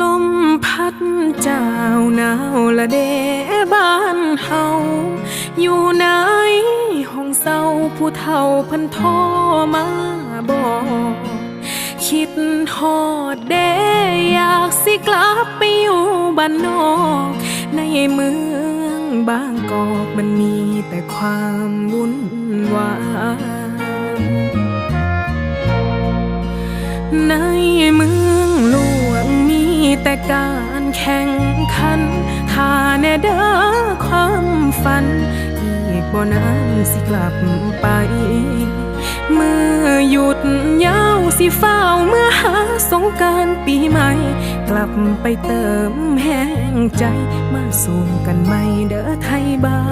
ลมพัดเจ้าหนาวละเดบ้านเฮาอยู่ไหนห้องเศร้าผู้เฒ่าพันโทรมาบอกคิดฮอดเดอยากสิกลับไปอยู่บ้านนอก ในเมืองบางกอกมันมีแต่ความวุ่นวายในเมือง การแข่งขันถ้าแน่เด้อความฝัน อีกบ่นานสิกลับไป เมื่อหยุดยาวสิเฝ้าเมื่อหาสงการปีใหม่ กลับไปเติมแห้งใจ มาสู่กันใหม่เด้อไทยบ้าน